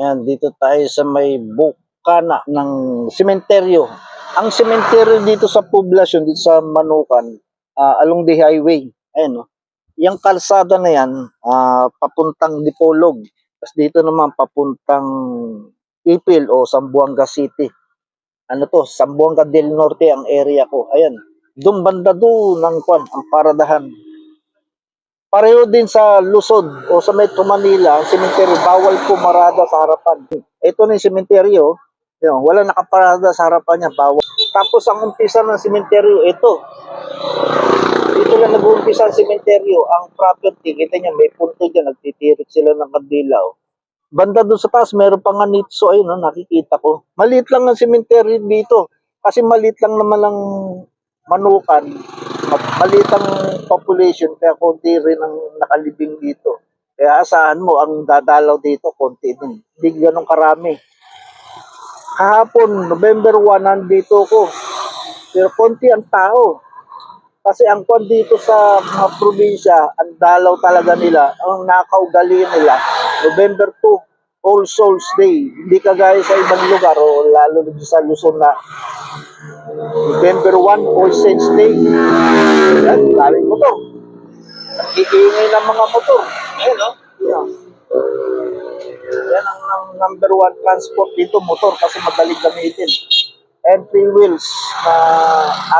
Ayan, dito tayo sa may bukana ng sementeryo. Ang sementeryo dito sa poblasyon, dito sa Manukan, ah, along the highway. Ayan, no? Yung kalsada na yan, ah, papuntang Dipolog. Tapos dito naman, papuntang Ipil o Sambuanga City. Ano to, Sambuanga del Norte ang area ko. Ayan, doon banda doon ng kwan, ang paradahan. Pareho din sa Luzon o sa Metro Manila, ang sementeryo, bawal pumarada sa harapan. Ito na yung sementeryo, yun, wala nakaparada sa harapan niya, bawal. Tapos ang umpisa ng sementeryo, ito. Dito lang nag-uumpisa ang sementeryo, ang property, kita niya, may punto dyan, nagtitirik sila ng kandilaw. Banda doon sa taas, meron pa nga nitso, ayun, no, nakikita ko. Maliit lang ang sementeryo dito, kasi maliit lang naman ang manukan, ma- maliit ang population, kaya konti rin ang nakalibing dito. Kaya asahan mo, ang dadalaw dito, konti din. Hindi ganun karami. Kahapon, November 1, nandito ko. Pero konti ang tao. Kasi ang kwan dito sa mga probinsya, ang dalaw talaga nila, ang nakaugalian nila, November 2, All Souls Day. Hindi kagaya sa ibang lugar, o lalo na sa Luzon na November 1, All Saints Day. Yan, daming motor. Nagkikiingay ng mga motor. Ayan, no? Yan. Yan ang, ang number one transport dito, motor, kasi madaling gamitin. And wheels na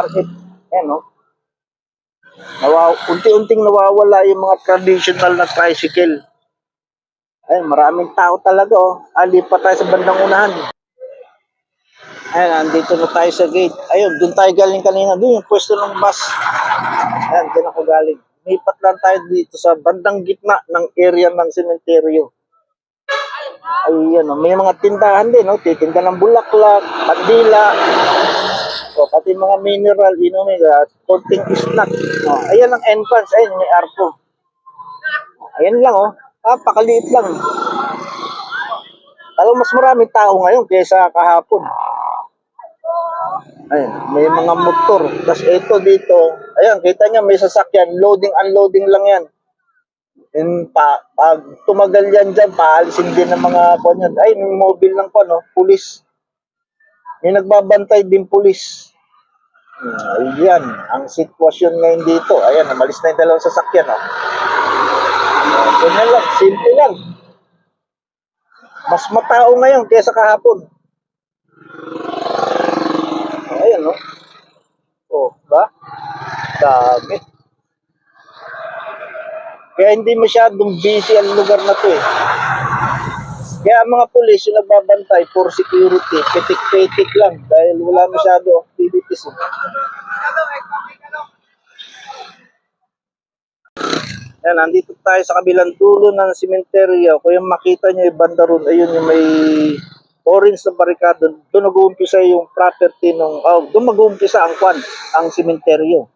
RF. Ayan, no? Nawaw, unti-unting nawawala yung mga traditional na tricycle. Ay, maraming tao talaga, oh. Ali pa tayo sa bandang unahan. Ayan, andito na tayo sa gate. Ayun, doon tayo galing kanina. Doon yung pwesto ng bus. Ayan, doon ako galing. Lipat lang tayo dito sa bandang gitna ng area ng sementeryo. Ayan, oh, may mga tindahan din, no? Titinda ng bulaklak, kandila, o, pati mga mineral, inumin, at konting snack. Oh, ayan ang entrance, ayun, may arko. Ayan lang, oh. Ah, pakaliit lang. Alam, mas maraming tao ngayon kaysa kahapon. Ayun, may mga motor. Tapos ito dito, ayan, kita niya may sasakyan, loading, unloading lang yan. And pa, pag tumagal yan dyan, paalisin din ng mga kwan yan. Ay, may mobile lang pa, no? Pulis. May nagbabantay din pulis. Hmm, ayan, ang sitwasyon ngayon dito. Ayan, namalis na yung dalawang sasakyan, no? Ganyan lang, simple lang. Mas matao ngayon kaysa kahapon. Ayan, no? Oh, ba? Dami. Kaya hindi masyadong busy ang lugar na to eh. Kaya ang mga pulis yung nagbabantay for security, pitik-pitik lang dahil wala masyado activities. Eh. Yan, nandito tayo sa kabilang dulo ng sementeryo. Kung yung makita nyo yung banda ron, ayun yung may orange na barikado. Doon nag-uumpisa yung property ng, oh, doon mag-uumpisa ang kwan, ang sementeryo.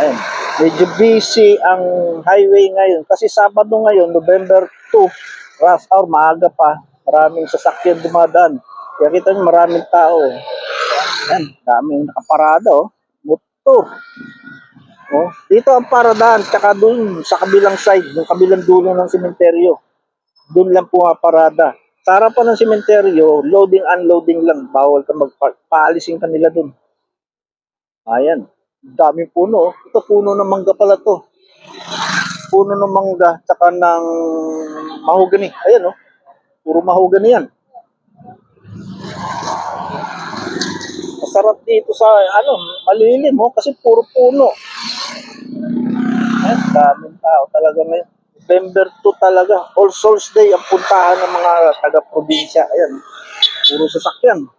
Ayun. Medyo busy ang highway ngayon. Kasi Sabado ngayon, November 2, rush hour, maaga pa. Maraming sasakyan dumadaan. Kaya kita nyo, maraming tao. Yan, daming nakaparada, oh. Motor. Oh, dito ang paradahan, tsaka doon sa kabilang side, yung kabilang dulo ng sementeryo. Doon lang pumaparada. Sa harapan ng sementeryo, loading, unloading lang. Bawal ka magpaalisin ka nila doon. Ayan. Daming puno. oh. Ito puno ng mangga pala to. Puno ng mangga, tsaka ng mahogany. Ayan oh. Puro mahogany yan. Masarap dito sa ano, malilim oh, kasi puro puno. Ayan, daming tao talaga ngayon. November 2 talaga. All Souls Day ang puntahan ng mga taga-probinsya. Ayan, puro sasakyan.